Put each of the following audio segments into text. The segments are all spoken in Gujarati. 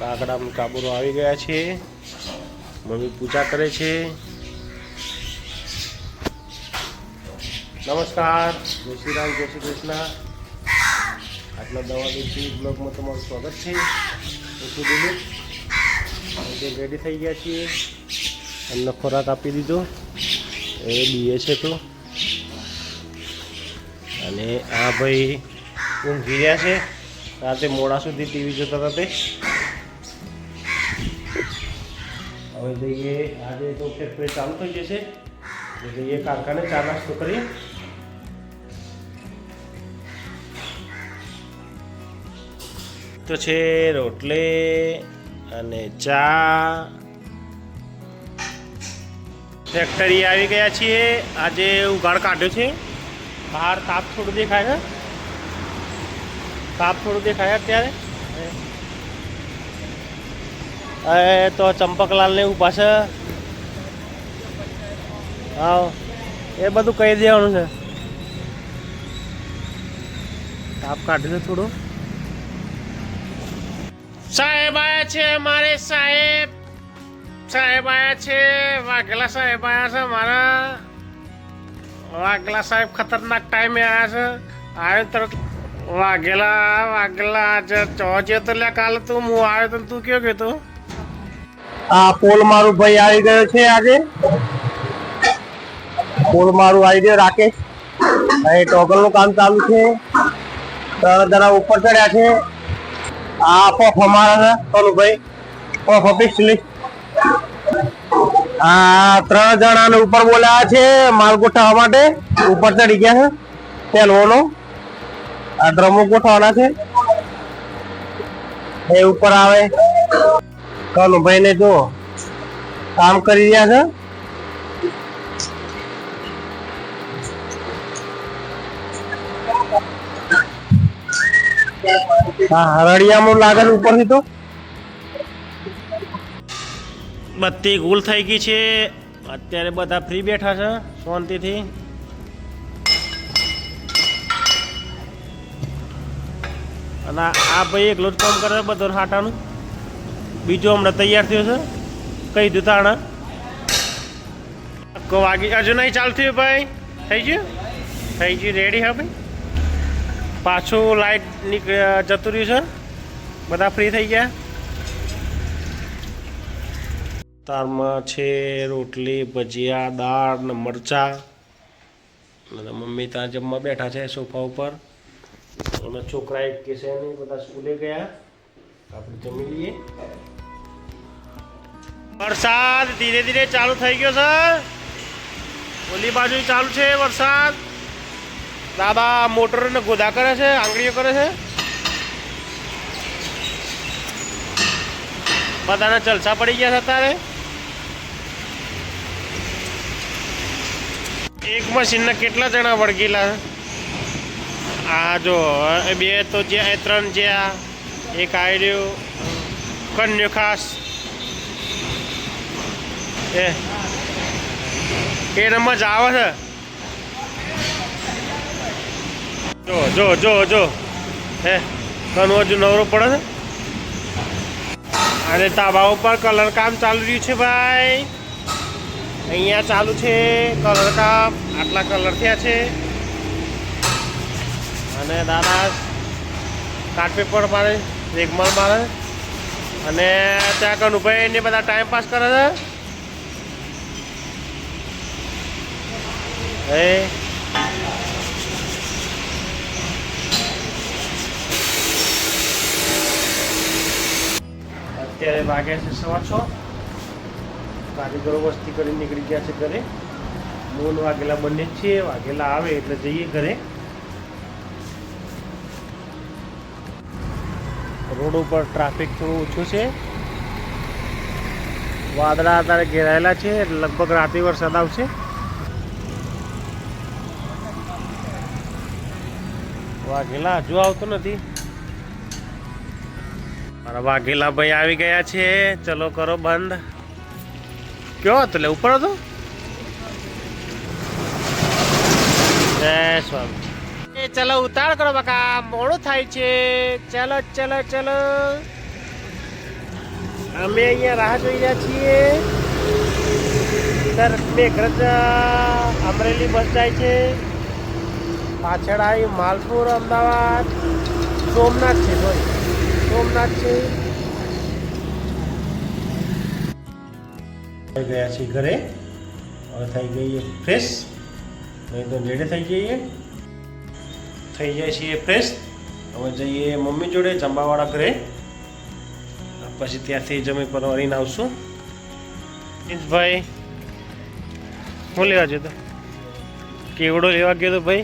કાકડા કાબુરો આવી ગયા છે. મમ્મી પૂજા કરે છે. નમસ્કાર. જય શ્રી રામ, જય શ્રી કૃષ્ણ. આટલા દવા દિવસી બ્લોગમાં તમારું સ્વાગત છે. ઓછું દીધું રેડી થઈ ગયા છીએ, એમને ખોરાક આપી દીધો. એ બીએ છે તો. અને આ ભાઈ ઊંઘી રહ્યા છે. રાતે મોડા સુધી ટીવી જોતા હતા તે. હવે જઈએ, આજે તો ફેક્ટરી ચાલુ થઈ જશે. જઈએ કારખાને, ચા નાસ્તો કરીએ. તો છે રોટલી અને ચા. ફેક્ટરી આવી ગયા છીએ. આજે ઉઘાડ કાઢ્યો છે. બહાર તાપ થોડું દેખાય છે. તાપ થોડું દેખાય અત્યારે. એ તો ચંપકલાલ ને એવું છે. હા એ બધું કહી દેવાનું છે. તાપ કાઢી દે થોડું. સાહેબ આયા છે મારે સાહેબ. સાહેબ આયા છે, વાઘેલા સાહેબ આયા છે મારા વાઘેલા સાહેબ ખતરનાક ટાઈમે આયા છે. આવ્યો તરત વાઘેલા વાઘેલા આજે ચોજે તો લે કાલે તું, હું આવ્યો તો તું કયો કહેતો આ પોલ મારું ભાઈ આવી ગયો છે આજે. પોલ મારું આવી ગયો, રાકેશ. અહીં ટોગલનું કામ ચાલુ છે. ત્રણ જણા ઉપર ચડ્યા છે. આ પફ અમારા છે સોનુભાઈ પફ ઓફિસલિસ્ટ આ ત્રણ જણાને ઉપર બોલાયા છે, માલ ગોઠવવા માટે. ઉપર ચડી ગયા છે પેલવાનો આ ડ્રમો ગોઠવાના છે. એ ઉપર આવે. કનુભાઈ ને જો કામ કરી રહ્યા છે. હા, હરડિયામાં લાગે ઉપરથી તો. બત્તી ગુલ થઈ ગઈ છે. અત્યારે બધા ફ્રી બેઠા છે શાંતિથી. અને આ ભાઈ એકલો જ કામ કરે બધો હાટાનું. બીજો હમણાં તૈયાર થયો છે. કઈ દીધું તાણા? વાગી હજુ નહીં ચાલતી ભાઈ? થઈ ગયું? થઈ ગયું રેડી હા ભાઈ? પાછું લાઈટ નીકળ, જતું રહ્યું છે. બધા ફ્રી થઈ ગયા? તારમાં છે રોટલી, ભજીયા, દાળ ને મરચા. અને મમ્મી ત્યાં જમવા બેઠા છે સોફા ઉપર. અને છોકરા એક કે છે નહીં, બધા સ્કૂલે ગયા. વરસાદ ધીરે ધીરે ચાલુ થઈ ગયો છે. ઓલી બાજુ ચાલુ છે વરસાદ. દાદા મોટર ને ગોદા કરે છે, આંગળીઓ કરે છે. બધાના જલસા પડી ગયા છે અત્યારે. એક મશીનના કેટલા જણા વળગેલા આ જો બે તો જ્યાં ત્રણ જ્યાં એક આયર્યો, કન્યો ખાસ. એ નંબર મજા આવે છે. જો જો જો જો. હે કનો હજુ નવરો પડે છે. અને તાબા ઉપર કલર કામ ચાલુ રહ્યું છે ભાઈ. અહીંયા ચાલુ છે કલર કામ. આટલા કલર થયા છે. અને દાદા કાર્ડ પેપર મારે રેગમાલ મારે. અને ત્યાં કનુભાઈ એને બધા ટાઈમ પાસ કરે છે. અત્યારે વાગ્યા છે સવા છ. કારીગરો વસ્તી કરી નીકળી ગયા છે ઘરે. મોન વાઘેલા બંને છીએ. વાઘેલા આવે એટલે જઈએ ઘરે. રોડ ઉપર ટ્રાફિક થોડું ઓછું છે. વાદળા અત્યારે ઘેરાયેલા છે, લગભગ રાતે વરસાદ આવશે. વાઘેલા હજુ આવતો નથી. મારા વાઘેલા ભાઈ આવી ગયા છે. ચલો કરો બંધ. કયો હતો લે, ઉપર હતો? જય સ્વામી. ચલો ઉતાળ કરો બકા, મોડું થાય છે. ચલો ચલો ચલો. અમે અહીંયા રાહ જોઈ રહ્યા છીએ. સર મેઘરજ અમરેલી બસ જાય છે. પાછળ આવી માલપુર, અમદાવાદ. સોમનાથ છે ભાઈ સોમનાથ છે. થઈ ગયા છીએ ઘરે. હવે થઈ ગઈએ ફ્રેશ નહીં તો રેડી થઈ જઈએ. થઈ જાય છીએ ફ્રેશ હવે જઈએ મમ્મી જોડે, જમવાવાળા ઘરે. પછી ત્યાંથી જમી પરવારીને આવશું. ભાઈ, હું લેવા જતો કેવડો લેવા ગયો તો ભાઈ?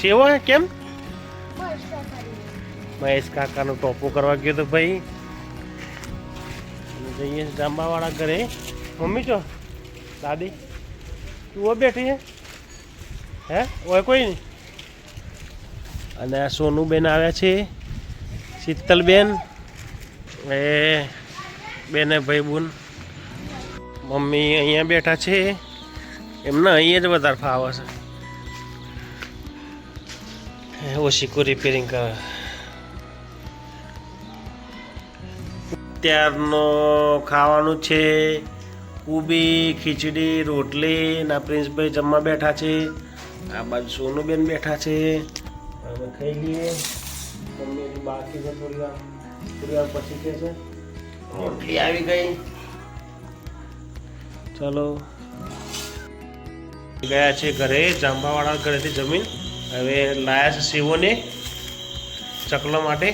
સેવો હે કેમ? મહેશ કાકાનો ટોપો કરવા ગયો તો ભાઈ. જઈએ જાંબાવાળા ઘરે. મમ્મી છો દાદી, તું બેઠી હે? હે? ઓય કોઈ નહીં. અને આ સોનુબેન આવ્યા છે, શીતલબેન એ બેને ભાઈ બુન મમ્મી અહીંયા બેઠા છે, એમને અહીંયા જ વધારે ફાવે છે. ઓશીકું રિપેરિંગ કરે અત્યારનો ખાવાનું છે કુબી ખીચડી, રોટલી, ના પ્રિન્સભાઈ જમવા બેઠા છે. આ બાજુ સોનુબેન બેઠા છે. અમે ખાઈ લઈએ. મમ્મી હજી બાકી છે થોડી વાર. થોડી વાર પછી કે છે રોટલી આવી ગઈ. ચાલો. ગયા છે ઘરે જાંબાવાળા ઘરેથી જમીન. હવે લાયા છે શિવોને ચકલો માટે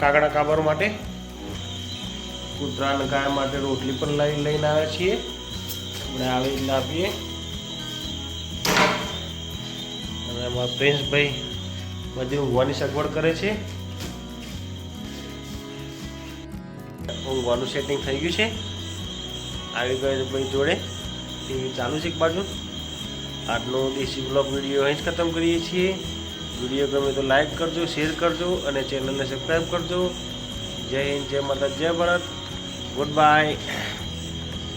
કાગડા કાબર માટે. કૂતરા અને ગાય માટે રોટલી પણ લઈ લઈને આવ્યા છીએ. આપણે આવી રીતે અને અમારા પ્રિન્સભાઈ બધી ઊંઘવાની સગવડ કરે છે. ઊંઘવાનું સેટિંગ થઈ ગયું છે. આવી ગયો ભાઈ જોડે. ટીવી ચાલુ છે એક બાજુ. આજનો દેશી બ્લોગ વીડિયો અહીં જ ખતમ કરીએ છીએ. વીડિયો ગમે તો લાઈક કરજો શેર કરજો અને ચેનલને સબસ્ક્રાઈબ કરજો. જય હિન્દ, જય માતા જય ભારત. Good bye